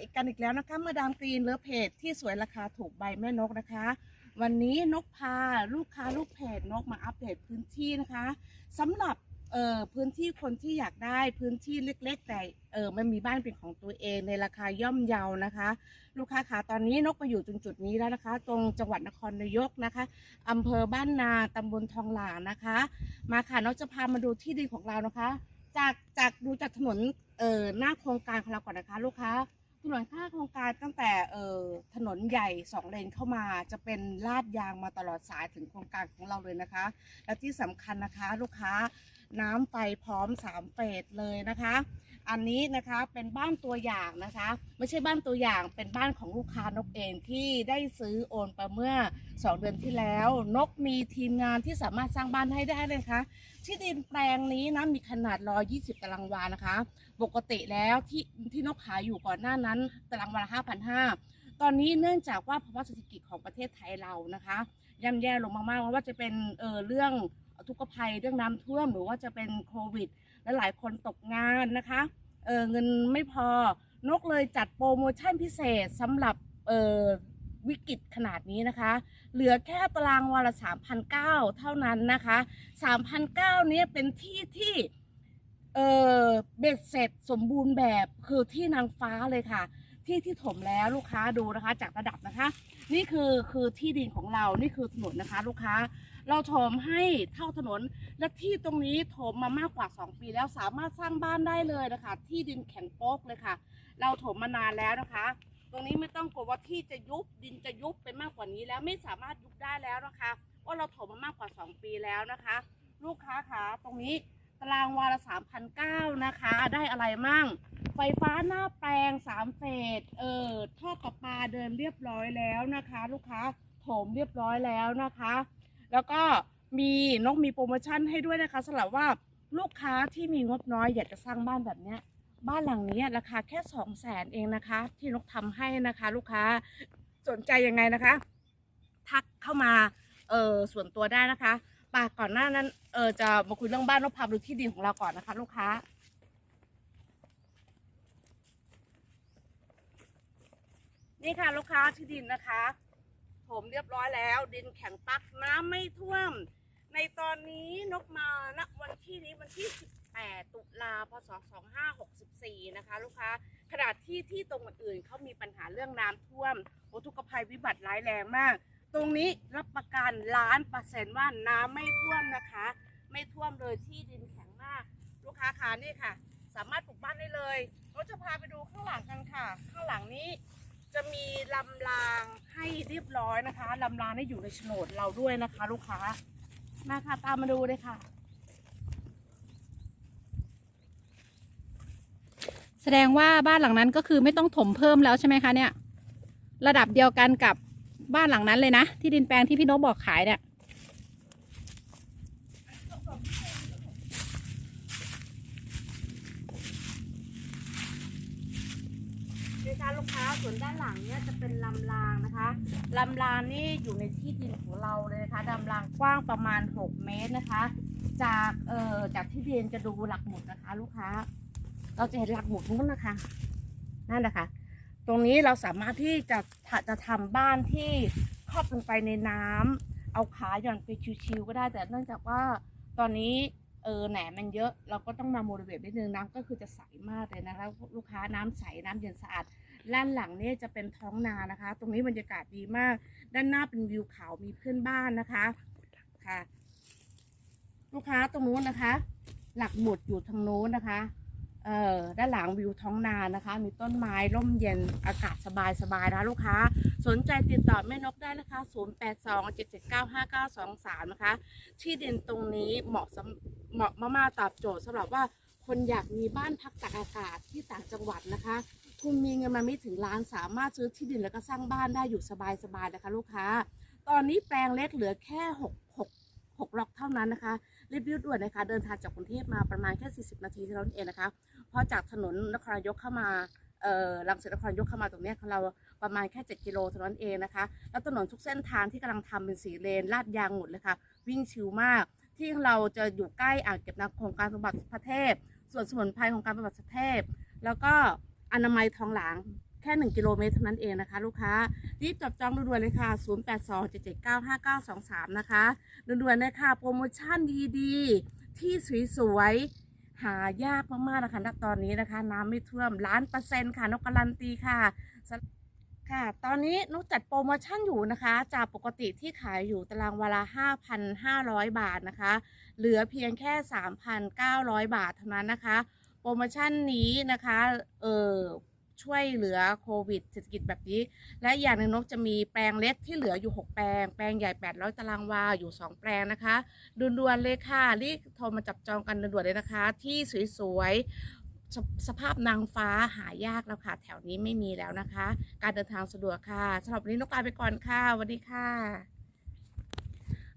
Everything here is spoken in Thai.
อีกกันอีกแล้วนะคะมาดามกรีนเลิฟเพจที่สวยราคาถูกใบแม่นกนะคะ วันนี้นกพาลูกค้าลูกเพจนกมาอัปเดตพื้นที่นะคะสำหรับเอ่อพื้นที่คนที่อยากได้พื้นที่เล็กๆ แต่เออมันมีบ้านเป็นของตัวเองในราคาย่อมเยานะคะ ลูกค้าขาตอนนี้นกมาอยู่ตรงจุดนี้แล้วนะคะ ตรงจังหวัดนครนายกนะคะอำเภอบ้านนาตำบลทองหลางนะคะ มาค่ะนกจะพามาดูที่ดินของเรานะคะ จากจากดูจากถนนเอ่อหน้าโครงการของเราก่อนนะคะ ลูกค้าถนนข้าโครงการตั้งแต่เอ่อถนนใหญ่สองเลนเข้ามา จะเป็นลาดยางมาตลอดสายถึงโครงการของเราเลยนะคะ และที่สำคัญนะคะ ลูกค้าน้ำไฟพร้อมสามเฟสเลยนะคะันนี้นะคะเป็นบ้านตัวอย่างนะคะ ไม่ใช่บ้านตัวอย่างเป็นบ้านของลูกค้านกเองที่ได้ซื้อโอนไปเมื่อ 2 เดือนที่แล้ว นกมีทีมงานที่สามารถสร้างบ้านให้ได้เลยคะที่ดินแปลงนี้นะมีขนาด 120 ตารางวานะคะ ปกติแล้วที่ที่นกขายอยู่ก่อนหน้านั้นตารางวาละ5,500 ตอนนี้เนื่องจากว่าภาวะเศรษฐกิจของประเทศไทยเรานะคะย่ำแย่ลงมากๆไม่ว่าจะเป็นเออเรื่องทุกภัยเรื่องน้ำท่วมหรือว่าจะเป็นโควิดและหลายคนตกงานนะคะ เออเงินไม่พอนกเลยจัดโปรโมชั่นพิเศษสำหรับเออวิกฤตขนาดนี้นะคะ เหลือแค่ตารางวาละ3,900เท่านั้นนะคะ3,900เนี่ยเป็นที่ที่เออเบ็ดเสร็จสมบูรณ์แบบคือที่นางฟ้าเลยค่ะ ที่ที่ถมแล้วลูกค้าดูนะคะ จากระดับนะคะ นี่คือคือที่ดินของเรานี่คือถนนนะคะ ลูกค้า เราถมให้เท่าถนน และที่ตรงนี้ถมมามากกว่า 2 ปีแล้วสามารถสร้างบ้านได้เลยนะคะ ที่ดินแข็งโป๊กเลยค่ะ เราถมมานานแล้วนะคะ ตรงนี้ไม่ต้องกลัวว่าที่จะยุบดินจะยุบไปมากกว่านี้แล้วไม่สามารถยุบได้แล้วนะคะว่าเราถมมามากกว่า 2 ปีแล้วนะคะ ลูกค้าคะตรงนี้ตารางวาละ3,009นะคะ ได้อะไรมั่ง ไฟฟ้าหน้าแปลง3เฟสเออท่อประปาเดินเรียบร้อยแล้วนะคะ ลูกค้า โถมเรียบร้อยแล้วนะคะ แล้วก็มีนกมีโปรโมชั่นให้ด้วยนะคะสำหรับว่าลูกค้าที่มีงบน้อยอยากจะสร้างบ้านแบบเนี้ยบ้านหลังนี้ราคาแค่2 0 0แสนเองนะคะ ที่นกทำให้นะคะ ลูกค้าสนใจยังไงนะคะ ทักเข้ามาเออส่วนตัวได้นะคะปากก่อนหน้านั้นเออจะมาคุยเรื่องบ้านนกพาไปดูที่ดินของเราก่อนนะคะ ลูกค้านี่ค่ะลูกค้าที่ดินนะคะ ผมเรียบร้อยแล้ว ดินแข็งปักน้ำไม่ท่วม ในตอนนี้นกมาณวันที่นี้วันที่ 18 ตุลาพศ 2564 นะคะ ลูกค้าขนาดที่ที่ตรงอื่นเขามีปัญหาเรื่องน้ำท่วมโอทุกภัยวิบัติร้ายแรงมาก ตรงนี้รับประกันล้านเปอร์เซ็นต์ว่าน้ำไม่ท่วมนะคะ ไม่ท่วมเลยที่ดินแข็งมาก ลูกค้าคะนี่ค่ะ สามารถปลูกบ้านได้เลยเราจะพาไปดูข้างหลังกันค่ะ ข้างหลังนี้ จะมีลำรางให้เรียบร้อยนะคะลำรางได้อยู่ในโฉนดเราด้วยนะคะ ลูกค้ามาค่ะตามมาดูเลยค่ะ แสดงว่าบ้านหลังนั้นก็คือไม่ต้องถมเพิ่มแล้วใช่ไหมคะเนี่ย ระดับเดียวกันกับบ้านหลังนั้นเลยนะ ที่ดินแปลงที่พี่นกบอกขายเนี่ย นี่คะลูกค้าส่วนด้านหลังเนี่ยจะเป็นลำรางนะคะลำรางนี่อยู่ในที่ดินของเราเลยนะคะลำรางกว้างประมาณ 6 เมตรนะคะ จากเอ่อจากที่ดินจะดูหลักหมุดนะคะ ลูกค้า เราจะเห็นหลักหมุดนู้นนะคะ นั่นแหละคะ ตรงนี้เราสามารถที่จะจะจะทำบ้านที่ครอบลงไปในน้ำเอาขาหย่อนไปชิวๆก็ได้แต่เนื่องจากว่าตอนนี้ เออแหนมมันเยอะเราก็ต้องมาโมดิเวตนิดนึงน้ำก็คือจะใสมากเลยนะคะลูกค้าน้ำใสน้ำเย็นสะอาดด้านหลังเนี่ยจะเป็นท้องนานะคะ ตรงนี้บรรยากาศดีมาก ด้านหน้าเป็นวิวเขามีเพื่อนบ้านนะคะค่ะ ลูกค้าตรงนู้นนะคะ หลักหมุดอยู่ทางโน้นนะคะ เออด้านหลังวิวท้องนานะคะ มีต้นไม้ร่มเย็นอากาศสบายสบายๆนะคะลูกค้า สนใจติดต่อแม่นกได้นะคะ 0 8 2 7 7 9 5 9 2 3 นะคะ ที่ดินตรงนี้เหมาะเหมาะมากๆตอบโจทย์สำหรับว่าคนอยากมีบ้านพักตากอากาศที่ต่างจังหวัดนะคะ คุณมีเงินมาไม่ถึงล้านสามารถซื้อที่ดินแล้วก็สร้างบ้านได้อยู่สบายๆนะคะลูกค้า ตอนนี้แปลงเล็กเหลือแค่6 6 6ล็อกเท่านั้นนะคะรีบๆด่วนนะคะ เดินทางจากกรุงเทพมาประมาณแค่ 40 นาทีเท่านั้นเองนะคะ เพราะจากถนนนครนายกเข้ามาเอ่อลังสิตนครนายกเข้ามาตรงนี้ของเราประมาณแค่ 7 กิโลเท่านั้นเองนะคะ แล้วถนนทุกเส้นทางที่กำลังทำเป็นสีเลนลาดยางหมดเลยค่ะ วิ่งชิวมาก ที่เราจะอยู่ใกล้อ่างเก็บน้ำของการสมบัติพระเทพ ส่วนสมุนไพรของการบำบัดประเทศแล้วก็อนามัยทองหลางแค่ 1 กิโลเมตรเท่านั้นเองนะคะ ลูกค้า รีบจับจองด่วนๆเลยค่ะ 0827795993นะคะด่วนๆเลยค่ะ โปรโมชั่นดีๆ ที่สวยๆ หายากมากๆนะคะณตอนนี้นะคะ น้ำไม่ท่วมล้านเปอร์เซ็นต์ค่ะนกการันตีค่ะค่ะ ตอนนี้นกจัดโปรโมชั่นอยู่นะคะ จากปกติที่ขายอยู่ตารางวาลา5,500 บาทนะคะ เหลือเพียงแค่ 3,900 บาทเท่านั้นนะคะ โปรโมชั่นนี้นะคะ เออ ช่วยเหลือโควิดเศรษฐกิจแบบนี้ และอย่างหนึ่งนกจะมีแปลงเล็กที่เหลืออยู่ 6 แปลง แปลงใหญ่ 800 ตารางวาอยู่ 2 แปลงนะคะด่วนๆเลยค่ะรีบโทรมาจับจองกันด่วนๆเลยนะคะ ที่สวยๆสสภาพนางฟ้าหายากแล้วค่ะ แถวนี้ไม่มีแล้วนะคะ การเดินทางสะดวกค่ะสำหรับวันนี้นกลาไปก่อนค่ะสวัสดีค่ะ